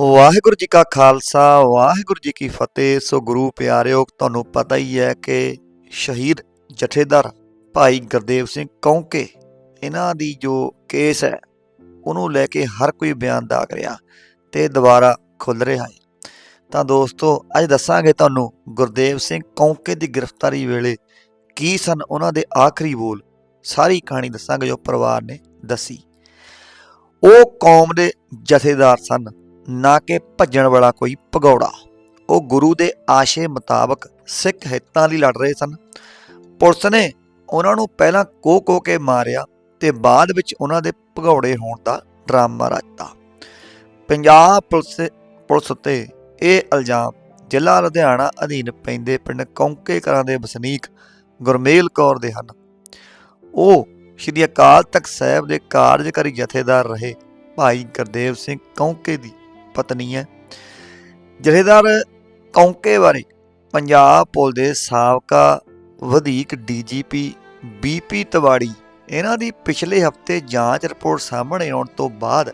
ਵਾਹਿਗੁਰੂ ਜੀ ਕਾ ਖਾਲਸਾ, ਵਾਹਿਗੁਰੂ ਜੀ ਕੀ ਫਤਿਹ। ਸੋ ਗੁਰੂ ਪਿਆਰਿਓ, ਤੁਹਾਨੂੰ ਪਤਾ ਹੀ ਹੈ ਕਿ ਸ਼ਹੀਦ ਜਥੇਦਾਰ ਭਾਈ ਗੁਰਦੇਵ ਸਿੰਘ ਕੌਂਕੇ, ਇਹਨਾਂ ਦੀ ਜੋ ਕੇਸ ਹੈ, ਉਹਨੂੰ ਲੈ ਕੇ ਹਰ ਕੋਈ ਬਿਆਨ ਦਾਗ ਰਿਹਾ ਤੇ ਦੁਬਾਰਾ ਖੁੱਲ ਰਿਹਾ ਹੈ। ਤਾਂ ਦੋਸਤੋ, ਅੱਜ ਦੱਸਾਂਗੇ ਤੁਹਾਨੂੰ ਗੁਰਦੇਵ ਸਿੰਘ ਕੌਂਕੇ ਦੀ ਗ੍ਰਿਫਤਾਰੀ ਵੇਲੇ ਕੀ ਸਨ, ਉਹਨਾਂ ਦੇ ਆਖਰੀ ਬੋਲ। ਸਾਰੀ ਕਹਾਣੀ ਦੱਸਾਂਗੇ ਜੋ ਪਰਿਵਾਰ ਨੇ ਦੱਸੀ। ਉਹ ਕੌਮ ਦੇ ਜਥੇਦਾਰ ਸਨ। ਨਾ ਕਿ ਭੱਜਣ ਵਾਲਾ ਕੋਈ ਭਗੌੜਾ। ਉਹ ਗੁਰੂ ਦੇ ਆਸ਼ੇ ਮੁਤਾਬਕ ਸਿੱਖ ਹਿੱਤਾਂ ਲਈ ਲੜ ਰਹੇ ਸਨ। ਪੁਲਿਸ ਨੇ ਉਹਨਾਂ ਨੂੰ ਪਹਿਲਾਂ ਕੋਹ ਕੋਹ ਕੇ ਮਾਰਿਆ ਤੇ ਬਾਅਦ ਵਿੱਚ ਉਹਨਾਂ ਦੇ ਭਗੌੜੇ ਹੋਣ ਦਾ ਡਰਾਮਾ ਰਚਤਾ ਪੰਜਾਬ ਪੁਲਿਸ ਪੁਲਿਸ ਉੱਤੇ ਇਹ ਇਲਜ਼ਾਮ ਜ਼ਿਲ੍ਹਾ ਲੁਧਿਆਣਾ ਅਧੀਨ ਪੈਂਦੇ ਪਿੰਡ ਕੌਂਕੇ ਕਲਾਂ ਦੇ ਵਸਨੀਕ ਗੁਰਮੇਲ ਕੌਰ ਦੇ ਹਨ। ਉਹ ਸ਼੍ਰੀ ਅਕਾਲ ਤਖਤ ਸਾਹਿਬ ਦੇ ਕਾਰਜਕਾਰੀ ਜਥੇਦਾਰ ਰਹੇ ਭਾਈ ਗੁਰਦੇਵ ਸਿੰਘ ਕੌਂਕੇ ਦੀ ਪਤਨੀ ਹੈ। ਜਥੇਦਾਰ ਕੌਂਕੇ ਬਾਰੇ ਪੰਜਾਬ ਪੁਲ ਦੇ ਸਾਬਕਾ ਵਧੀਕ ਡੀਜੀਪੀ ਬੀਪੀ ਤਵਾੜੀ, ਇਹਨਾਂ ਦੀ ਪਿਛਲੇ ਹਫ਼ਤੇ ਜਾਂਚ ਰਿਪੋਰਟ ਸਾਹਮਣੇ ਆਉਣ ਤੋਂ ਬਾਅਦ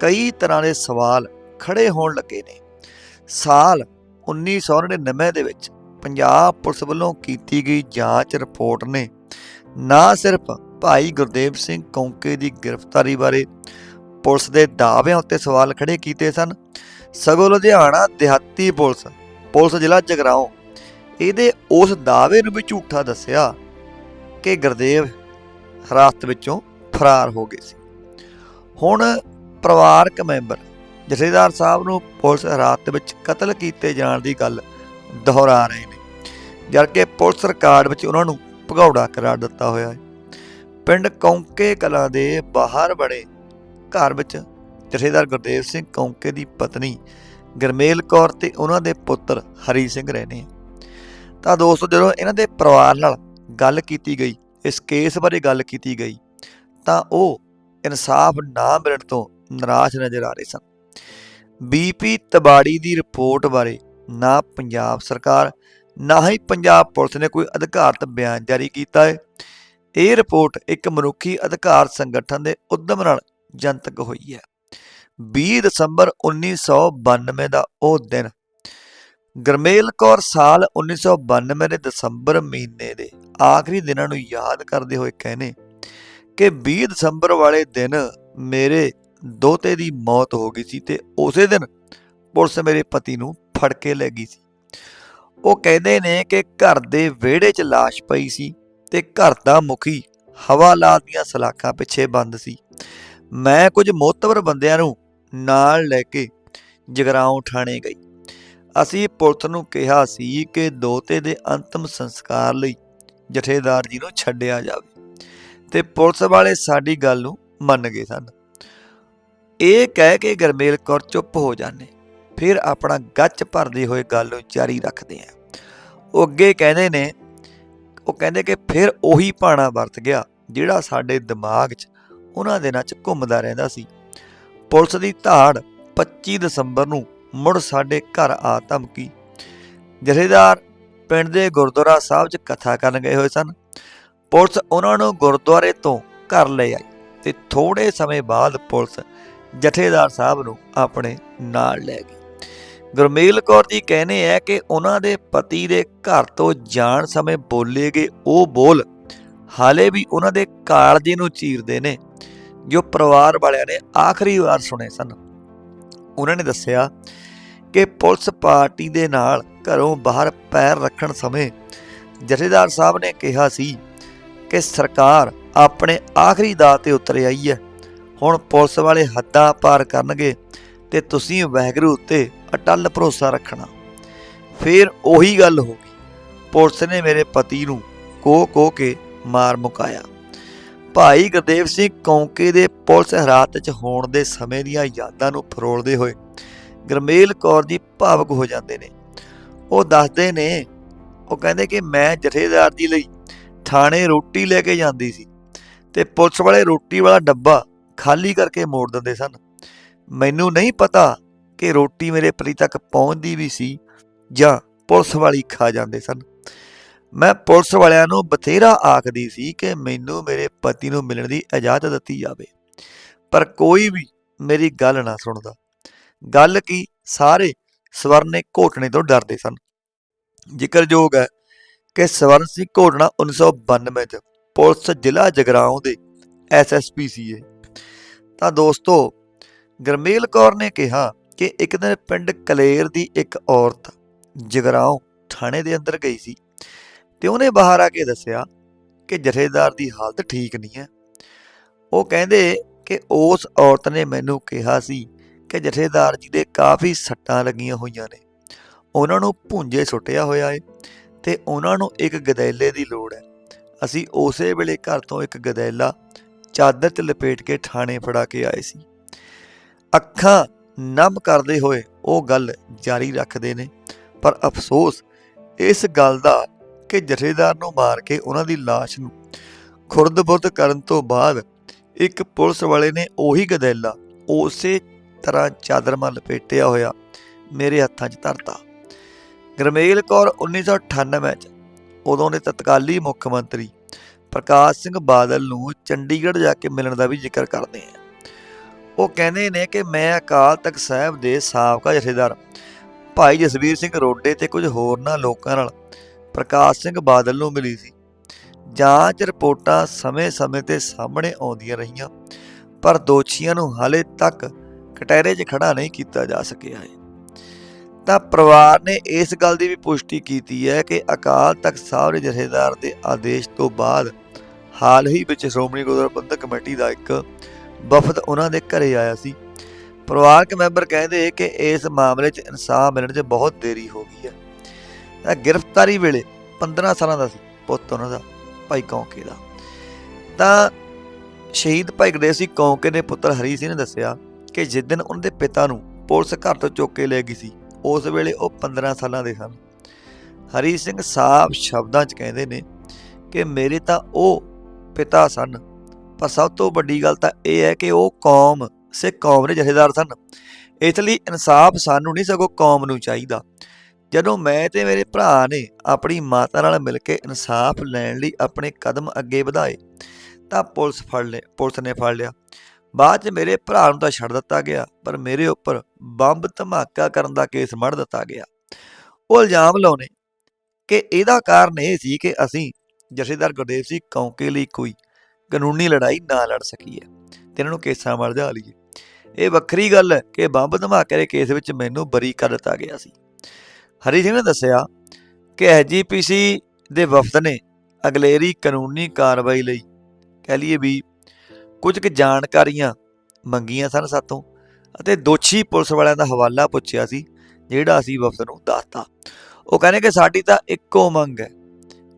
ਕਈ ਤਰ੍ਹਾਂ ਦੇ ਸਵਾਲ ਖੜੇ ਹੋਣ ਲੱਗੇ ਨੇ। ਸਾਲ 1999 ਦੇ ਵਿੱਚ ਪੰਜਾਬ ਪੁਲਿਸ ਵੱਲੋਂ ਕੀਤੀ ਗਈ ਜਾਂਚ ਰਿਪੋਰਟ ਨੇ ਨਾ ਸਿਰਫ ਭਾਈ ਗੁਰਦੇਵ ਸਿੰਘ ਕੌਂਕੇ ਦੀ ਗ੍ਰਿਫਤਾਰੀ ਬਾਰੇ ਪੁਲਿਸ ਦੇ ਦਾਅਵਿਆਂ ਉੱਤੇ ਸਵਾਲ ਖੜੇ ਕੀਤੇ ਸਨ। ਸਗੋਂ ਲੁਧਿਆਣਾ ਦਿਹਾਤੀ ਪੁਲਿਸ ਪੁਲਿਸ ਜ਼ਿਲ੍ਹਾ ਜਗਰਾਓ ਇਹਦੇ ਉਸ ਦਾਅਵੇ ਨੂੰ ਵੀ ਝੂਠਾ ਦੱਸਿਆ ਕਿ ਗੁਰਦੇਵ ਹਰਾਸਤ ਵਿੱਚੋਂ ਫਰਾਰ ਹੋ ਗਏ ਸੀ। ਹੁਣ ਪਰਿਵਾਰਕ ਮੈਂਬਰ ਜਥੇਦਾਰ ਸਾਹਿਬ ਨੂੰ ਪੁਲਿਸ ਹਿਰਾਸਤ ਵਿੱਚ ਕਤਲ ਕੀਤੇ ਜਾਣ ਦੀ ਗੱਲ ਦੁਹਰਾ ਰਹੇ ਨੇ ਜਦਕਿ ਪੁਲਿਸ ਰਿਕਾਰਡ ਵਿੱਚ ਉਹਨਾਂ ਨੂੰ ਭਗੌੜਾ ਕਰਾਰ ਦਿੱਤਾ ਹੋਇਆ ਹੈ। ਪਿੰਡ ਕੌਂਕੇ ਕਲਾਂ ਦੇ ਬਾਹਰ ਬੜੇ ਘਰ ਵਿੱਚ ਜਥੇਦਾਰ ਗੁਰਦੇਵ ਸਿੰਘ ਕੌਂਕੇ ਦੀ ਪਤਨੀ ਗਰਮੇਲ ਕੌਰ ਤੇ ਉਹਨਾਂ ਦੇ ਪੁੱਤਰ ਹਰੀ ਸਿੰਘ ਰਹਿੰਦੇ ਆ। ਤਾਂ ਦੋਸਤੋ, ਜਦੋਂ ਇਹਨਾਂ ਦੇ ਪਰਿਵਾਰ ਨਾਲ ਗੱਲ ਕੀਤੀ ਗਈ, ਇਸ ਕੇਸ ਬਾਰੇ ਗੱਲ ਕੀਤੀ ਗਈ, ਤਾਂ ਉਹ ਇਨਸਾਫ ਨਾ ਮਿਲਣ ਤੋਂ ਨਿਰਾਸ਼ ਨਜ਼ਰ ਆ ਰਹੇ ਸਨ। ਬੀਪੀ ਤਬਾੜੀ ਦੀ ਰਿਪੋਰਟ ਬਾਰੇ ਨਾ ਪੰਜਾਬ ਸਰਕਾਰ, ਨਾ ਹੀ ਪੰਜਾਬ ਪੁਲਿਸ ਨੇ ਕੋਈ ਅਧਿਕਾਰਤ ਬਿਆਨ ਜਾਰੀ ਕੀਤਾ ਹੈ। ਇਹ ਰਿਪੋਰਟ ਇੱਕ ਮਨੁੱਖੀ ਅਧਿਕਾਰ ਸੰਗਠਨ ਦੇ ਉਦਮ ਨਾਲ ਜਨਤਕ ਹੋਈ ਹੈ। 20 ਦਸੰਬਰ 1992 ਦਾ ਉਹ ਦਿਨ ਗਰਮੇਲ ਕੌਰ ਸਾਲ 1992 ਦੇ ਦਸੰਬਰ ਮਹੀਨੇ ਦੇ ਆਖਰੀ ਦਿਨਾਂ ਨੂੰ ਯਾਦ ਕਰਦੇ ਹੋਏ ਕਹਿੰਦੇ ਕਿ 20 ਦਸੰਬਰ ਵਾਲੇ ਦਿਨ ਮੇਰੇ ਦੋਤੇ ਦੀ ਮੌਤ ਹੋ ਗਈ ਸੀ ਤੇ ਉਸੇ ਦਿਨ ਪੁਲਿਸ ਮੇਰੇ ਪਤੀ ਨੂੰ ਫੜ ਕੇ ਲੈ ਗਈ ਸੀ। ਉਹ ਕਹਿੰਦੇ ਨੇ ਕਿ ਘਰ ਦੇ ਵਿਹੜੇ 'ਚ ਲਾਸ਼ ਪਈ ਸੀ ਤੇ ਘਰ ਦਾ ਮੁਖੀ ਹਵਾਲਾਤ ਦੀਆਂ ਸਲਾਖਾਂ ਪਿੱਛੇ ਬੰਦ ਸੀ। ਮੈਂ ਕੁਝ ਮੋਤਬਰ ਬੰਦਿਆਂ ਨੂੰ ਨਾਲ ਲੈ ਕੇ ਜਗਰਾਉਂ ਠਾਣੇ ਗਈ। ਅਸੀਂ ਪੁਲਿਸ ਨੂੰ ਕਿਹਾ ਸੀ ਕਿ ਦੋਤੇ ਦੇ ਅੰਤਮ ਸੰਸਕਾਰ ਲਈ ਜਥੇਦਾਰ ਜੀ ਨੂੰ ਛੱਡਿਆ ਜਾਵੇ ਤੇ ਪੁਲਿਸ ਵਾਲੇ ਸਾਡੀ ਗੱਲ ਨੂੰ ਮੰਨ ਗਏ ਸਨ। ਇਹ ਕਹਿ ਕੇ ਗਰਮੇਲ ਕੌਰ ਚੁੱਪ ਹੋ ਜਾਂਦੇ, ਫਿਰ ਆਪਣਾ ਗੱਚ ਭਰਦੇ ਹੋਏ ਗੱਲ ਨੂੰ ਜਾਰੀ ਰੱਖਦੇ ਆ। ਉਹ ਅੱਗੇ ਕਹਿੰਦੇ ਨੇ, ਉਹ ਕਹਿੰਦੇ ਕਿ ਫਿਰ ਉਹੀ ਪਾਣਾ ਵਰਤ ਗਿਆ ਜਿਹੜਾ ਸਾਡੇ ਦਿਮਾਗ 'ਚ ਉਹਨਾਂ ਦਿਨਾਂ 'ਚ ਘੁੰਮਦਾ ਰਹਿੰਦਾ ਸੀ। ਪੁਲਿਸ ਦੀ ਧਾੜ 25 ਦਸੰਬਰ ਨੂੰ ਮੁੜ ਸਾਡੇ ਘਰ ਆ ਧਮਕੀ। ਜਥੇਦਾਰ ਪਿੰਡ ਦੇ ਗੁਰਦੁਆਰਾ ਸਾਹਿਬ 'ਚ ਕਥਾ ਕਰਨ ਗਏ ਹੋਏ ਸਨ। ਪੁਲਿਸ ਉਹਨਾਂ ਨੂੰ ਗੁਰਦੁਆਰੇ ਤੋਂ ਘਰ ਲੈ ਆਈ ਤੇ ਥੋੜੇ ਸਮੇਂ ਬਾਅਦ ਪੁਲਿਸ ਜਥੇਦਾਰ ਸਾਹਿਬ ਨੂੰ ਆਪਣੇ ਨਾਲ ਲੈ ਗਈ। ਗੁਰਮੇਲ ਕੌਰ ਜੀ ਕਹਿੰਦੇ ਹੈ ਕਿ ਉਹਨਾਂ ਦੇ ਪਤੀ ਦੇ ਘਰ ਤੋਂ ਜਾਣ ਸਮੇਂ ਬੋਲੇ ਗਏ ਉਹ ਬੋਲ ਹਾਲੇ ਵੀ ਉਹਨਾਂ ਦੇ ਕਾਲਜੇ ਨੂੰ ਚੀਰਦੇ ਨੇ। ਜੋ ਪਰਿਵਾਰ ਵਾਲਿਆਂ ਨੇ ਆਖਰੀ ਵਾਰ ਸੁਣੇ ਸਨ। ਉਹਨਾਂ ਨੇ ਦੱਸਿਆ ਕਿ ਪੁਲਿਸ ਪਾਰਟੀ ਦੇ ਨਾਲ ਘਰੋਂ ਬਾਹਰ ਪੈਰ ਰੱਖਣ ਸਮੇਂ ਜਥੇਦਾਰ ਸਾਹਿਬ ਨੇ ਕਿਹਾ ਸੀ ਕਿ ਸਰਕਾਰ ਆਪਣੇ ਆਖਰੀ ਦਾਅ ਤੇ ਉਤਰ ਆਈ ਹੈ। ਹੁਣ ਪੁਲਿਸ ਵਾਲੇ ਹੱਦਾਂ ਪਾਰ ਕਰਨਗੇ ਤੇ ਤੁਸੀਂ ਵਾਹਿਗੁਰੂ ਉੱਤੇ ਅਟੱਲ ਭਰੋਸਾ ਰੱਖਣਾ। ਫਿਰ ਉਹੀ ਗੱਲ ਹੋ ਗਈ। ਪੁਲਿਸ ਨੇ ਮੇਰੇ ਪਤੀ ਨੂੰ ਕੋ ਕੋਹ ਕੇ ਮਾਰ ਮੁਕਾਇਆ। ਭਾਈ ਗੁਰਦੇਵ ਸਿੰਘ ਕੌਂਕੇ ਦੇ ਪੁਲਿਸ ਹਰਾਤ 'ਚ ਹੋਣ ਦੇ ਸਮੇਂ ਦੀਆਂ ਯਾਦਾਂ ਨੂੰ ਫਰੋਲਦੇ ਹੋਏ ਗਰਮੇਲ ਕੌਰ ਜੀ ਭਾਵਕ ਹੋ ਜਾਂਦੇ ਨੇ। ਉਹ ਦੱਸਦੇ ਨੇ, ਉਹ ਕਹਿੰਦੇ ਕਿ ਮੈਂ ਜਥੇਦਾਰ ਜੀ ਲਈ ਥਾਣੇ ਰੋਟੀ ਲੈ ਕੇ ਜਾਂਦੀ ਸੀ ਤੇ ਪੁਲਿਸ ਵਾਲੇ ਰੋਟੀ ਵਾਲਾ ਡੱਬਾ ਖਾਲੀ ਕਰਕੇ ਮੋੜ ਦਿੰਦੇ ਸਨ। ਮੈਨੂੰ ਨਹੀਂ ਪਤਾ ਕਿ ਰੋਟੀ ਮੇਰੇ ਪਤੀ ਤੱਕ ਪਹੁੰਚਦੀ ਵੀ ਸੀ ਜਾਂ ਪੁਲਿਸ ਵਾਲੀ ਖਾ ਜਾਂਦੇ ਸਨ। ਮੈਂ ਪੁਲਿਸ ਵਾਲਿਆਂ ਨੂੰ ਬਥੇਰਾ ਆਖਦੀ ਸੀ ਕਿ ਮੈਨੂੰ ਮੇਰੇ ਪਤੀ ਨੂੰ ਮਿਲਣ ਦੀ ਇਜਾਜ਼ਤ ਦਿੱਤੀ ਜਾਵੇ। ਪਰ ਕੋਈ ਵੀ ਮੇਰੀ ਗੱਲ ਨਾ ਸੁਣਦਾ। ਗੱਲ ਕੀ? ਸਾਰੇ ਸਵਰਨੇ ਘੋਟਣੇ ਤੋਂ ਡਰਦੇ ਸਨ। ਜ਼ਿਕਰਯੋਗ ਹੈ ਕਿ ਸਵਰਨ ਸਿੰਘ ਘੋਟਣਾ 1992 ਚ। ਪੁਲਿਸ ਜ਼ਿਲ੍ਹਾ ਜਗਰਾਉਂ ਦੇ ਐਸਐਸਪੀ ਸੀ ਇਹ ਤਾਂ ਦੋਸਤੋ, ਗਰਮੇਲ ਕੌਰ ਨੇ ਕਿਹਾ ਕਿ ਇੱਕ ਦਿਨ ਪਿੰਡ ਕਲੇਰ ਦੀ ਇੱਕ ਔਰਤ ਜਗਰਾਉਂ ਥਾਣੇ ਦੇ ਅੰਦਰ ਗਈ ਸੀ। ਤੇ ਉਹਨੇ ਬਾਹਰ ਆ ਕੇ ਦੱਸਿਆ ਕਿ ਜਥੇਦਾਰ ਦੀ ਹਾਲਤ ਠੀਕ ਨਹੀਂ ਹੈ। ਉਹ ਕਹਿੰਦੇ ਕਿ ਉਸ ਔਰਤ ਨੇ ਮੈਨੂੰ ਕਿਹਾ ਸੀ ਕਿ ਜਥੇਦਾਰ ਜੀ ਦੇ ਕਾਫੀ ਸੱਟਾਂ ਲੱਗੀਆਂ ਹੋਈਆਂ ਨੇ। ਉਹਨਾਂ ਨੂੰ ਭੁੰਜੇ ਸੁੱਟਿਆ ਹੋਇਆ ਏ ਤੇ ਉਹਨਾਂ ਨੂੰ ਇੱਕ ਗਦੈਲੇ ਦੀ ਲੋੜ ਹੈ। ਅਸੀਂ ਉਸੇ ਵੇਲੇ ਘਰ ਤੋਂ ਇੱਕ ਗਦੈਲਾ ਚਾਦਰ 'ਚ ਲਪੇਟ ਕੇ ਥਾਣੇ ਫੜਾ ਕੇ ਆਏ ਸੀ। ਅੱਖਾਂ ਨਮ ਕਰਦੇ ਹੋਏ ਉਹ ਗੱਲ ਜਾਰੀ ਰੱਖਦੇ ਨੇ, ਪਰ ਅਫਸੋਸ ਇਸ ਗੱਲ ਦਾ ਕਿ ਜਥੇਦਾਰ ਨੂੰ ਮਾਰ ਕੇ ਉਹਨਾਂ ਦੀ ਲਾਸ਼ ਨੂੰ ਖੁਰਦ-ਬੁਰਦ ਕਰਨ ਤੋਂ ਬਾਅਦ ਇੱਕ ਪੁਲਿਸ ਵਾਲੇ ਨੇ ਉਹੀ ਗਦੈਲਾ ਉਸੇ ਤਰ੍ਹਾਂ ਚਾਦਰ ਲਪੇਟਿਆ ਹੋਇਆ ਮੇਰੇ ਹੱਥਾਂ 'ਚ ਧਰਤਾ। ਗਰਮੇਲ ਕੌਰ 1998 ਚ ਉਦੋਂ ਦੇ ਤਤਕਾਲੀ ਮੁੱਖ ਮੰਤਰੀ ਪ੍ਰਕਾਸ਼ ਸਿੰਘ ਬਾਦਲ ਨੂੰ ਚੰਡੀਗੜ੍ਹ ਜਾ ਕੇ ਮਿਲਣ ਦਾ ਵੀ ਜ਼ਿਕਰ ਕਰਦੇ ਆ। ਉਹ ਕਹਿੰਦੇ ਨੇ ਕਿ ਮੈਂ ਅਕਾਲ ਤਖਤ ਸਾਹਿਬ ਦੇ ਸਾਬਕਾ ਜਥੇਦਾਰ ਭਾਈ ਜਸਵੀਰ ਸਿੰਘ ਰੋਡੇ ਤੇ ਕੁਝ ਹੋਰਨਾਂ ਲੋਕਾਂ ਨਾਲ ਪ੍ਰਕਾਸ਼ ਸਿੰਘ ਬਾਦਲ ਨੂੰ ਮਿਲੀ ਸੀ। ਜਾਂਚ ਰਿਪੋਰਟਾਂ ਸਮੇਂ-ਸਮੇਂ ਤੇ ਸਾਹਮਣੇ ਆਉਂਦੀਆਂ ਰਹੀਆਂ, ਪਰ ਦੋਸ਼ੀਆਂ ਨੂੰ ਹਾਲੇ ਤੱਕ ਕਟਹਿਰੇ 'ਚ ਖੜਾ ਨਹੀਂ ਕੀਤਾ ਜਾ ਸਕਿਆ ਹੈ। ਤਾਂ ਪਰਿਵਾਰ ਨੇ ਇਸ ਗੱਲ ਦੀ ਵੀ ਪੁਸ਼ਟੀ ਕੀਤੀ ਹੈ ਕਿ ਅਕਾਲ ਤਖਤ ਸਾਹਿਬ ਦੇ ਜਥੇਦਾਰ ਦੇ ਆਦੇਸ਼ ਤੋਂ ਬਾਅਦ ਹਾਲ ਹੀ ਵਿੱਚ ਸ਼੍ਰੋਮਣੀ ਗੁਰਦੁਆਰਾ ਪ੍ਰਬੰਧਕ ਕਮੇਟੀ ਦਾ ਇੱਕ ਵਫਦ ਉਹਨਾਂ ਦੇ ਘਰੇ ਆਇਆ ਸੀ। ਪਰਿਵਾਰਕ ਮੈਂਬਰ ਕਹਿੰਦੇ ਕਿ ਇਸ ਮਾਮਲੇ 'ਚ ਇਨਸਾਫ ਮਿਲਣ 'ਚ ਬਹੁਤ ਦੇਰੀ ਹੋ ਗਈ ਹੈ। ਇਹਦਾ ਗ੍ਰਿਫਤਾਰੀ ਵੇਲੇ 15 ਸਾਲਾਂ ਦਾ ਸੀ, ਪੁੱਤ ਉਹਨਾਂ ਦਾ, ਭਾਈ ਕੌਂਕੇ ਦਾ। ਤਾਂ ਸ਼ਹੀਦ ਭਾਈ ਗੜੇਵ ਸਿੰਘ ਕੌਂਕੇ ਦੇ ਪੁੱਤਰ ਹਰੀ ਸਿੰਘ ਨੇ ਦੱਸਿਆ ਕਿ ਜਿਸ ਦਿਨ ਉਹਨਾਂ ਦੇ ਪਿਤਾ ਨੂੰ ਪੁਲਿਸ ਘਰ ਤੋਂ ਚੁੱਕ ਕੇ ਲੈ ਗਈ ਸੀ, ਉਸ ਵੇਲੇ ਉਹ 15 ਸਾਲਾਂ ਦੇ ਸਨ। ਹਰੀ ਸਿੰਘ ਸਾਫ਼ ਸ਼ਬਦਾਂ 'ਚ ਕਹਿੰਦੇ ਨੇ ਕਿ ਮੇਰੇ ਤਾਂ ਉਹ ਪਿਤਾ ਸਨ, ਪਰ ਸਭ ਤੋਂ ਵੱਡੀ ਗੱਲ ਤਾਂ ਇਹ ਹੈ ਕਿ ਉਹ ਕੌਮ, ਸਿੱਖ ਕੌਮ ਦੇ ਜਥੇਦਾਰ ਸਨ। ਇਸ ਲਈ ਇਨਸਾਫ ਸਾਨੂੰ ਨਹੀਂ ਸਗੋਂ ਕੌਮ ਨੂੰ ਚਾਹੀਦਾ। ਜਦੋਂ ਮੈਂ ਤੇ ਮੇਰੇ ਭਰਾ ਨੇ ਆਪਣੀ ਮਾਤਾ ਨਾਲ ਮਿਲ ਕੇ ਇਨਸਾਫ ਲੈਣ ਲਈ ਆਪਣੇ ਕਦਮ ਅੱਗੇ ਵਧਾਏ, ਤਾਂ ਪੁਲਿਸ ਫੜ ਲੈ ਪੁਲਿਸ ਨੇ ਫੜ ਲਿਆ। ਬਾਅਦ 'ਚ ਮੇਰੇ ਭਰਾ ਨੂੰ ਤਾਂ ਛੱਡ ਦਿੱਤਾ ਗਿਆ, ਪਰ ਮੇਰੇ ਉੱਪਰ ਬੰਬ ਧਮਾਕਾ ਕਰਨ ਦਾ ਕੇਸ ਮੜ ਦਿੱਤਾ ਗਿਆ। ਉਹ ਇਲਜ਼ਾਮ ਲਾਉਨੇ ਕਿ ਇਹਦਾ ਕਾਰਨ ਇਹ ਸੀ ਕਿ ਅਸੀਂ ਜਥੇਦਾਰ ਗੁਰਦੇਵ ਸਿੰਘ ਕੌਂਕੇ ਲਈ ਕੋਈ ਕਾਨੂੰਨੀ ਲੜਾਈ ਨਾ ਲੜ ਸਕੀਏ। ਤੇ ਇਹਨਾਂ ਨੂੰ ਕੇਸਾਂ ਵੱਲ ਜਾ ਲਈਏ। ਇਹ ਵੱਖਰੀ ਗੱਲ ਹੈ ਕਿ ਬੰਬ ਧਮਾਕੇ ਦੇ ਕੇਸ ਵਿੱਚ ਮੈਨੂੰ ਬਰੀ ਕਰ ਦਿੱਤਾ ਗਿਆ ਸੀ। ਹਰੀ ਸਿੰਘ ਨੇ ਦੱਸਿਆ ਕਿ ਐਜੀਪੀਸੀ ਦੇ ਵਫਦ ਨੇ ਅਗਲੇਰੀ ਕਾਨੂੰਨੀ ਕਾਰਵਾਈ ਲਈ ਕਹਿ ਲਈਏ ਵੀ ਕੁਝ ਕੁ ਜਾਣਕਾਰੀਆਂ ਮੰਗੀਆਂ ਸਨ ਸਾਤੋਂ ਅਤੇ ਦੋਸ਼ੀ ਪੁਲਿਸ ਵਾਲਿਆਂ ਦਾ ਹਵਾਲਾ ਪੁੱਛਿਆ ਸੀ, ਜਿਹੜਾ ਅਸੀਂ ਵਫਦ ਨੂੰ ਦੱਸਤਾ। ਉਹ ਕਹਿੰਦੇ ਕਿ ਸਾਡੀ ਤਾਂ ਇੱਕੋ ਮੰਗ ਹੈ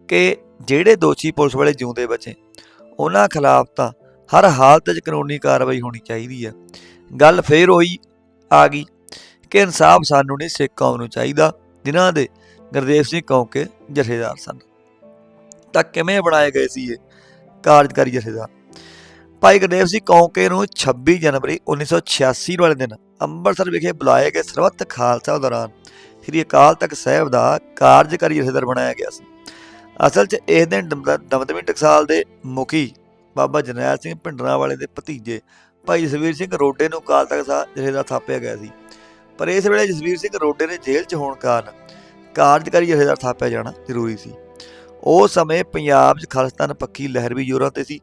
ਕਿ ਜਿਹੜੇ ਦੋਸ਼ੀ ਪੁਲਿਸ ਵਾਲੇ ਜਿਉਂਦੇ ਬਚੇ, ਉਹਨਾਂ ਖਿਲਾਫ ਤਾਂ ਹਰ ਹਾਲਤ 'ਚ ਕਾਨੂੰਨੀ ਕਾਰਵਾਈ ਹੋਣੀ ਚਾਹੀਦੀ ਹੈ। ਗੱਲ ਫੇਰ ਹੋਈ, ਆ ਗਈ ਕਿ ਇਨਸਾਫ ਸਾਨੂੰ ਨਹੀਂ ਸਿੱਖ ਕੌਮ ਨੂੰ ਚਾਹੀਦਾ। ਜਿਨ੍ਹਾਂ ਦੇ ਗੁਰਦੇਵ ਸਿੰਘ ਕੌਂਕੇ ਜਥੇਦਾਰ ਸਨ। ਤਾਂ ਕਿਵੇਂ ਬਣਾਏ ਗਏ ਸੀ ਇਹ ਕਾਰਜਕਾਰੀ ਜਥੇਦਾਰ? ਭਾਈ ਗੁਰਦੇਵ ਸਿੰਘ ਕੌਂਕੇ ਨੂੰ 26 ਜਨਵਰੀ 1986 ਵਾਲੇ ਦਿਨ ਅੰਮ੍ਰਿਤਸਰ ਵਿਖੇ ਬੁਲਾਏ ਗਏ ਸਰਬੱਤ ਖਾਲਸਾ ਦੌਰਾਨ ਸ੍ਰੀ ਅਕਾਲ ਤਖਤ ਸਾਹਿਬ ਦਾ ਕਾਰਜਕਾਰੀ ਜਥੇਦਾਰ ਬਣਾਇਆ ਗਿਆ ਸੀ। ਅਸਲ 'ਚ ਇਸ ਦਿਨ ਦਮ- ਦਮਦਮੀ ਟਕਸਾਲ ਦੇ ਮੁਖੀ ਬਾਬਾ ਜਰਨੈਲ ਸਿੰਘ ਭਿੰਡਰਾਂ ਵਾਲੇ ਦੇ ਭਤੀਜੇ ਭਾਈ ਜਸਵੀਰ ਸਿੰਘ ਰੋਡੇ ਨੂੰ ਅਕਾਲ ਤਖਤ ਸਾਹਿਬ ਜਥੇਦਾਰ ਥਾਪਿਆ ਗਿਆ ਸੀ। ਪਰ ਇਸ ਵੇਲੇ ਜਸਵੀਰ ਸਿੰਘ ਰੋਡੇ ਨੇ ਜੇਲ੍ਹ 'ਚ ਹੋਣ ਕਾਰਨ ਕਾਰਜਕਾਰੀ ਜਥੇਦਾਰ ਥਾਪਿਆ ਜਾਣਾ ਜ਼ਰੂਰੀ ਸੀ। ਉਸ ਸਮੇਂ ਪੰਜਾਬ 'ਚ ਖਾਲਿਸਤਾਨ ਪੱਕੀ ਲਹਿਰ ਵੀ ਜ਼ੋਰਾਂ ਤੇ ਸੀ,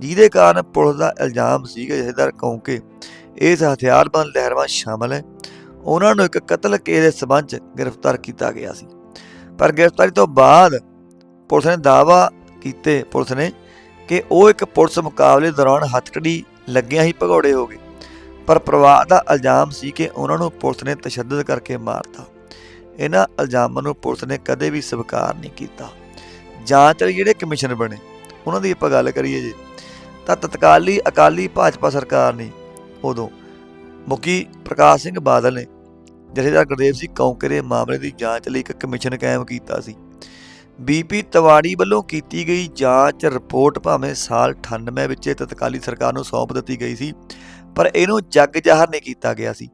ਜਿਹਦੇ ਕਾਰਨ ਪੁਲਿਸ ਦਾ ਇਲਜ਼ਾਮ ਸੀ ਕਿ ਜਥੇਦਾਰ ਕੌਂਕੇ ਇਸ ਹਥਿਆਰਬੰਦ ਲਹਿਰਾਂ ਸ਼ਾਮਲ ਹੈ। ਉਹਨਾਂ ਨੂੰ ਇੱਕ ਕਤਲ ਕੇਸ ਦੇ ਸਬੰਧ 'ਚ ਗ੍ਰਿਫਤਾਰ ਕੀਤਾ ਗਿਆ ਸੀ। ਪਰ ਗ੍ਰਿਫਤਾਰੀ ਤੋਂ ਬਾਅਦ ਪੁਲਿਸ ਨੇ ਦਾਅਵਾ ਕੀਤੇ ਪੁਲਿਸ ਨੇ ਕਿ ਉਹ ਇੱਕ ਪੁਲਿਸ ਮੁਕਾਬਲੇ ਦੌਰਾਨ ਹੱਥਕੜੀ ਲੱਗਿਆਂ ਹੀ ਭਗੌੜੇ ਹੋ ਗਏ। ਪਰ ਪਰਿਵਾਰ ਦਾ ਇਲਜ਼ਾਮ ਸੀ ਕਿ ਉਹਨਾਂ ਨੂੰ ਪੁਲਿਸ ਨੇ ਤਸ਼ੱਦਦ ਕਰਕੇ ਮਾਰਤਾ। ਇਹਨਾਂ ਇਲਜ਼ਾਮਾਂ ਨੂੰ ਪੁਲਿਸ ਨੇ ਕਦੇ ਵੀ ਸਵੀਕਾਰ ਨਹੀਂ ਕੀਤਾ। ਜਾਂਚ ਲਈ ਜਿਹੜੇ ਕਮਿਸ਼ਨ ਬਣੇ, ਉਹਨਾਂ ਦੀ ਆਪਾਂ ਗੱਲ ਕਰੀਏ ਜੀ, ਤਾਂ ਤਤਕਾਲੀ ਅਕਾਲੀ ਭਾਜਪਾ ਸਰਕਾਰ ਨੇ ਉਦੋਂ ਮੁਖੀ ਪ੍ਰਕਾਸ਼ ਸਿੰਘ ਬਾਦਲ ਨੇ ਜਥੇਦਾਰ ਗੁਰਦੇਵ ਸਿੰਘ ਕੌਂਕੇ ਦੇ ਮਾਮਲੇ ਦੀ ਜਾਂਚ ਲਈ ਇੱਕ ਕਮਿਸ਼ਨ ਕਾਇਮ ਕੀਤਾ ਸੀ। ਬੀਪੀ ਤਵਾੜੀ ਵੱਲੋਂ ਕੀਤੀ ਗਈ ਜਾਂਚ ਰਿਪੋਰਟ ਭਾਵੇਂ ਸਾਲ 98 ਵਿੱਚ ਤਤਕਾਲੀ ਸਰਕਾਰ ਨੂੰ ਸੌਂਪ ਦਿੱਤੀ ਗਈ ਸੀ ਪਰ ਇਹਨੂੰ ਜੱਗ ਜ਼ਾਹਰ ਨਹੀਂ ਕੀਤਾ ਗਿਆ ਸੀ।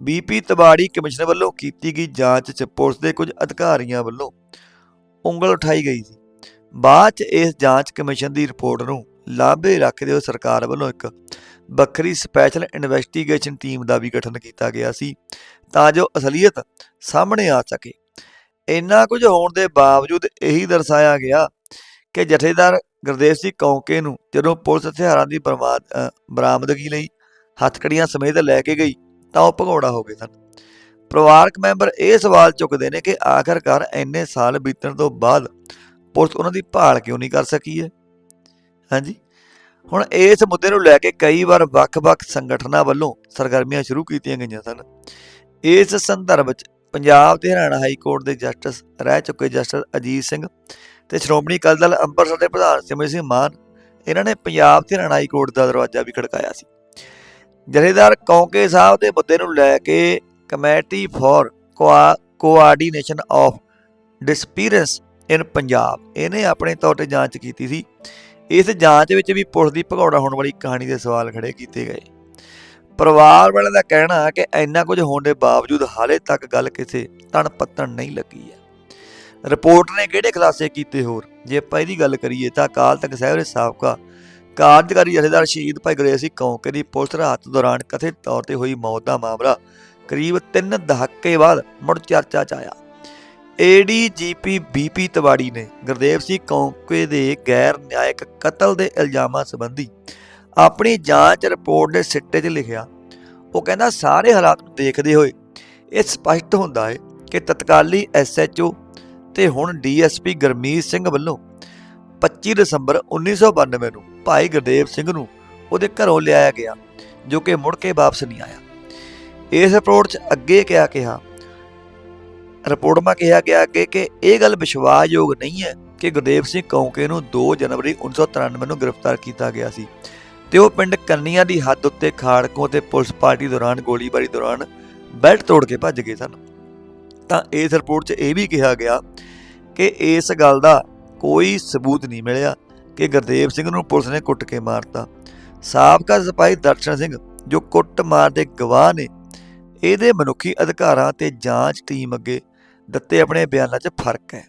ਬੀਪੀ ਤਬਾੜੀ ਕਮਿਸ਼ਨ ਵੱਲੋਂ ਕੀਤੀ ਗਈ ਜਾਂਚ 'ਚ ਪੁਲਿਸ ਦੇ ਕੁਝ ਅਧਿਕਾਰੀਆਂ ਵੱਲੋਂ ਉਂਗਲ ਉਠਾਈ ਗਈ ਸੀ। ਬਾਅਦ 'ਚ ਇਸ ਜਾਂਚ ਕਮਿਸ਼ਨ ਦੀ ਰਿਪੋਰਟ ਨੂੰ ਲਾਭੇ ਰੱਖਦੇ ਹੋਏ ਸਰਕਾਰ ਵੱਲੋਂ ਇੱਕ ਵੱਖਰੀ ਸਪੈਸ਼ਲ ਇਨਵੈਸਟੀਗੇਸ਼ਨ ਟੀਮ ਦਾ ਵੀ ਗਠਨ ਕੀਤਾ ਗਿਆ ਸੀ ਤਾਂ ਜੋ ਅਸਲੀਅਤ ਸਾਹਮਣੇ ਆ ਸਕੇ। ਇੰਨਾ ਕੁਝ ਹੋਣ ਦੇ ਬਾਵਜੂਦ ਇਹੀ ਦਰਸਾਇਆ ਗਿਆ ਕਿ ਜਥੇਦਾਰ ਗੁਰਦੇਵ ਸਿੰਘ ਕੌਂਕੇ ਨੂੰ ਜਦੋਂ ਪੁਲਿਸ ਹਥਿਆਰਾਂ ਦੀ ਬਰਬਾਦ ਬਰਾਮਦਗੀ ਲਈ ਹੱਥਕੜੀਆਂ ਸਮੇਤ ਲੈ ਕੇ ਗਈ ਤਾਂ ਉਹ ਭਗੌੜਾ ਹੋ ਗਏ ਸਨ। ਪਰਿਵਾਰਕ ਮੈਂਬਰ ਇਹ ਸਵਾਲ ਚੁੱਕਦੇ ਨੇ ਕਿ ਆਖਰਕਾਰ ਇੰਨੇ ਸਾਲ ਬੀਤਣ ਤੋਂ ਬਾਅਦ ਪੁਲਿਸ ਉਹਨਾਂ ਦੀ ਭਾਲ ਕਿਉਂ ਨਹੀਂ ਕਰ ਸਕੀ ਹੈ? ਹਾਂਜੀ। ਹੁਣ ਇਸ ਮੁੱਦੇ ਨੂੰ ਲੈ ਕੇ ਕਈ ਵਾਰ ਵੱਖ-ਵੱਖ ਸੰਗਠਨਾਂ ਵੱਲੋਂ ਸਰਗਰਮੀਆਂ ਸ਼ੁਰੂ ਕੀਤੀਆਂ ਗਈਆਂ ਸਨ। ਇਸ ਸੰਦਰਭ ਵਿੱਚ ਪੰਜਾਬ ਤੇ ਹਰਿਆਣਾ ਹਾਈ ਕੋਰਟ ਦੇ ਜਸਟਿਸ ਰਹਿ ਚੁੱਕੇ ਜਸਟਿਸ ਅਜੀਤ ਸਿੰਘ ਤੇ ਸ਼੍ਰੋਮਣੀ ਅਕਾਲੀ ਦਲ ਅੰਮ੍ਰਿਤਸਰ ਦੇ ਪ੍ਰਧਾਨ ਸਿਮਰ ਸਿੰਘ ਮਾਨ, ਇਹਨਾਂ ਨੇ ਪੰਜਾਬ ਤੇ ਹਰਿਆਣਾ ਹਾਈ ਕੋਰਟ ਦਾ ਦਰਵਾਜ਼ਾ ਵੀ ਖੜਕਾਇਆ ਸੀ। ਜਥੇਦਾਰ ਕੌਂਕੇ ਸਾਹਿਬ ਦੇ ਮੁੱਦੇ ਨੂੰ ਲੈ ਕੇ committee for coordination of disappearance in Punjab. ਇਹਨੇ ਆਪਣੇ ਤੌਰ ਤੇ ਜਾਂਚ ਕੀਤੀ ਸੀ। ਇਸ ਜਾਂਚ ਵਿੱਚ ਵੀ ਪੁਲਿਸ ਦੀ ਭਗੌੜਾ ਹੋਣ ਵਾਲੀ ਕਹਾਣੀ ਦੇ ਸਵਾਲ ਖੜੇ ਕੀਤੇ ਗਏ। ਪਰਿਵਾਰ ਵਾਲਿਆਂ ਦਾ ਕਹਿਣਾ ਕਿ ਇੰਨਾ ਕੁਝ ਹੋਣ ਦੇ ਬਾਵਜੂਦ ਹਾਲੇ ਤੱਕ ਗੱਲ ਕਿਸੇ ਤਣ ਪੱਤਣ ਨਹੀਂ ਲੱਗੀ ਹੈ। ਰਿਪੋਰਟ ਨੇ ਕਿਹੜੇ ਖੁਲਾਸੇ ਕੀਤੇ ਹੋਰ? ਜੇ ਆਪਾਂ ਇਹਦੀ ਗੱਲ ਕਰੀਏ ਤਾਂ ਅਕਾਲ ਤਖਤ ਸਾਹਿਬ ਦੇ ਸਾਬਕਾ ਕਾਰਜਕਾਰੀ ਜਥੇਦਾਰ ਸ਼ਹੀਦ ਭਾਈ ਗੁਰਦੇਵ ਸਿੰਘ ਕੌਂਕੇ ਦੀ ਪੁਲਿਸ ਰਾਤ ਦੌਰਾਨ ਕਥਿਤ ਤੌਰ ਤੇ ਹੋਈ ਮੌਤ ਦਾ ਮਾਮਲਾ ਕਰੀਬ 3 ਦਹਾਕੇ ਬਾਅਦ ਮੁੜ ਚਰਚਾ 'ਚ ਆਇਆ। ਏਡੀਜੀਪੀ ਬੀਪੀ ਤਵਾੜੀ ਨੇ ਗੁਰਦੇਵ ਸਿੰਘ ਕੌਂਕੇ ਦੇ ਗੈਰ ਨਿਆਇਕ ਕਤਲ ਦੇ ਇਲਜ਼ਾਮਾਂ ਸੰਬੰਧੀ ਆਪਣੀ ਜਾਂਚ ਰਿਪੋਰਟ ਦੇ ਸਿੱਟੇ 'ਚ ਲਿਖਿਆ। ਉਹ ਕਹਿੰਦਾ, ਸਾਰੇ ਹਾਲਾਤ ਨੂੰ ਦੇਖਦੇ ਹੋਏ ਇਹ ਸਪਸ਼ਟ ਹੁੰਦਾ ਹੈ ਕਿ ਤਤਕਾਲੀ ਐਸਐਚਓ ਤੇ ਹੁਣ ਡੀਐਸਪੀ ਗਰਮੀਤ ਸਿੰਘ ਵੱਲੋਂ 25 ਦਸੰਬਰ 1992 ਨੂੰ ਭਾਈ ਗੁਰਦੇਵ ਸਿੰਘ ਨੂੰ ਉਹਦੇ ਘਰੋਂ ਲਿਆਇਆ ਗਿਆ, ਜੋ ਕਿ ਮੁੜ ਕੇ ਵਾਪਸ ਨਹੀਂ ਆਇਆ। ਇਸ ਰਿਪੋਰਟ 'ਚ ਅੱਗੇ ਕਿਹਾ ਕਿਹਾ ਰਿਪੋਰਟ ਮਾ ਕਿਹਾ ਗਿਆ ਅੱਗੇ ਕਿ ਇਹ ਗੱਲ ਵਿਸ਼ਵਾਸਯੋਗ ਨਹੀਂ ਹੈ ਕਿ ਗੁਰਦੇਵ ਸਿੰਘ ਕੌਂਕੇ ਨੂੰ 2 ਜਨਵਰੀ 1993 ਨੂੰ ਗ੍ਰਿਫਤਾਰ ਕੀਤਾ ਗਿਆ ਸੀ ਤੇ ਉਹ ਪਿੰਡ ਕੰਨੀਆਂ ਦੀ ਹੱਦ ਉੱਤੇ ਖਾੜਕੋਂ ਤੇ ਪੁਲਿਸ ਪਾਰਟੀ ਦੌਰਾਨ, ਗੋਲੀਬਾਰੀ ਦੌਰਾਨ ਬੈਲਟ ਤੋੜ ਕੇ ਭੱਜ ਗਏ ਸਨ। ਤਾਂ ਇਸ ਰਿਪੋਰਟ 'ਚ ਇਹ ਵੀ ਕਿਹਾ ਗਿਆ ਕਿ ਇਸ ਗੱਲ ਦਾ ਕੋਈ ਸਬੂਤ ਨਹੀਂ ਮਿਲਿਆ ਕਿ ਗੁਰਦੇਵ ਸਿੰਘ ਨੂੰ ਪੁਲਿਸ ਨੇ ਕੁੱਟ ਕੇ ਮਾਰਤਾ। ਸਾਬਕਾ ਸਿਪਾਹੀ ਦਰਸ਼ਨ ਸਿੰਘ, ਜੋ ਕੁੱਟ ਮਾਰ ਦੇ ਗਵਾਹ ਨੇ, ਇਹਦੇ ਮਨੁੱਖੀ ਅਧਿਕਾਰਾਂ ਤੇ ਜਾਂਚ ਟੀਮ ਅੱਗੇ ਦਿੱਤੇ ਆਪਣੇ ਬਿਆਨਾਂ 'ਚ ਫ਼ਰਕ ਹੈ।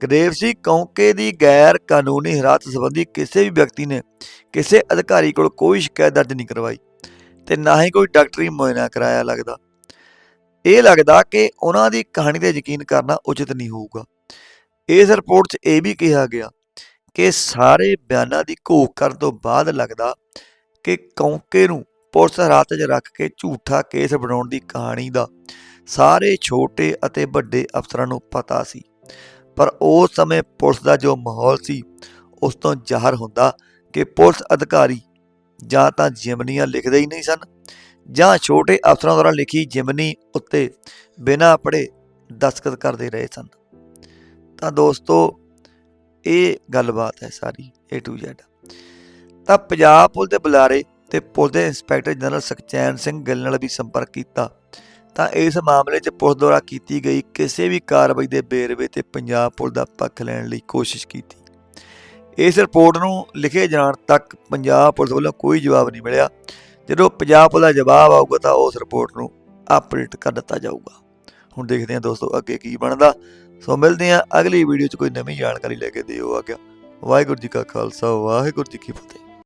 ਗੁਰਦੇਵ ਸਿੰਘ ਕੌਂਕੇ ਦੀ ਗੈਰ ਕਾਨੂੰਨੀ ਹਿਰਾਸਤ ਸੰਬੰਧੀ ਕਿਸੇ ਵੀ ਵਿਅਕਤੀ ਨੇ ਕਿਸੇ ਅਧਿਕਾਰੀ ਕੋਲ ਕੋਈ ਸ਼ਿਕਾਇਤ ਦਰਜ ਨਹੀਂ ਕਰਵਾਈ ਤੇ ਨਾ ਹੀ ਕੋਈ ਡਾਕਟਰੀ ਮੁਆਇਨਾ ਕਰਾਇਆ ਲੱਗਦਾ। ਇਹ ਲੱਗਦਾ ਕਿ ਉਹਨਾਂ ਦੀ ਕਹਾਣੀ ਤੇ ਯਕੀਨ ਕਰਨਾ ਉਚਿਤ ਨਹੀਂ ਹੋਊਗਾ। ਇਸ ਰਿਪੋਰਟ 'ਚ ਇਹ ਵੀ ਕਿਹਾ ਗਿਆ ਕਿ ਸਾਰੇ ਬਿਆਨਾਂ ਦੀ ਘੋਖ ਕਰਨ ਤੋਂ ਬਾਅਦ ਲੱਗਦਾ ਕਿ ਕੌਂਕੇ ਨੂੰ ਪੁਲਿਸ ਹਰਾਤ 'ਚ ਰੱਖ ਕੇ ਝੂਠਾ ਕੇਸ ਬਣਾਉਣ ਦੀ ਕਹਾਣੀ ਦਾ ਸਾਰੇ ਛੋਟੇ ਅਤੇ ਵੱਡੇ ਅਫਸਰਾਂ ਨੂੰ ਪਤਾ ਸੀ। ਪਰ ਉਸ ਸਮੇਂ ਪੁਲਿਸ ਦਾ ਜੋ ਮਾਹੌਲ ਸੀ, ਉਸ ਤੋਂ ਜ਼ਾਹਰ ਹੁੰਦਾ ਕਿ ਪੁਲਿਸ ਅਧਿਕਾਰੀ ਜਾਂ ਤਾਂ ਜਿਮਨੀਆਂ ਲਿਖਦੇ ਹੀ ਨਹੀਂ ਸਨ ਜਾਂ ਛੋਟੇ ਅਫਸਰਾਂ ਦੁਆਰਾ ਲਿਖੀ ਜਿਮਨੀ ਉੱਤੇ ਬਿਨਾਂ ਪੜ੍ਹੇ ਦਸਤਖਤ ਕਰਦੇ ਰਹੇ ਸਨ। ਤਾਂ ਦੋਸਤੋ ਇਹ ਗੱਲਬਾਤ ਹੈ ਸਾਰੀ, A to Z ਤਾਂ ਪੰਜਾਬ ਪੁਲਿਸ ਦੇ ਬੁਲਾਰੇ ਤੇ ਪੁਲਿਸ ਦੇ ਇੰਸਪੈਕਟਰ ਜਨਰਲ ਸੁਖਚੈਨ ਸਿੰਘ ਗਿੱਲ ਨਾਲ ਵੀ ਸੰਪਰਕ ਕੀਤਾ। ਤਾਂ ਇਸ ਮਾਮਲੇ 'ਚ ਪੁਲਿਸ ਦੁਆਰਾ ਕੀਤੀ ਗਈ ਕਿਸੇ ਵੀ ਕਾਰਵਾਈ ਦੇ ਬੇਰਵੇ ਤੇ ਪੰਜਾਬ ਪੁਲਿਸ ਦਾ ਪੱਖ ਲੈਣ ਲਈ ਕੋਸ਼ਿਸ਼ ਕੀਤੀ। ਇਸ ਰਿਪੋਰਟ ਨੂੰ ਲਿਖੇ ਜਾਣ ਤੱਕ ਪੰਜਾਬ ਪੁਲਿਸ ਵੱਲੋਂ ਕੋਈ ਜਵਾਬ ਨਹੀਂ ਮਿਲਿਆ। ਜਦੋਂ ਪੰਜਾਬ ਪੁਲਿਸ ਦਾ ਜਵਾਬ ਆਊਗਾ ਤਾਂ ਉਸ ਰਿਪੋਰਟ ਨੂੰ ਅਪਡੇਟ ਕਰ ਦਿੱਤਾ ਜਾਊਗਾ। ਹੁਣ ਦੇਖਦੇ ਹਾਂ ਦੋਸਤੋ ਅੱਗੇ ਕੀ ਬਣਦਾ। ਸੋ ਮਿਲਦੇ ਹਾਂ ਅਗਲੀ ਵੀਡੀਓ 'ਚ ਕੋਈ ਨਵੀਂ ਜਾਣਕਾਰੀ ਲੈ ਕੇ ਦਿਓ ਆ ਗਿਆ। ਵਾਹਿਗੁਰੂ ਜੀ ਕਾ ਖਾਲਸਾ, ਵਾਹਿਗੁਰੂ ਜੀ ਕੀ ਫਤਿਹ।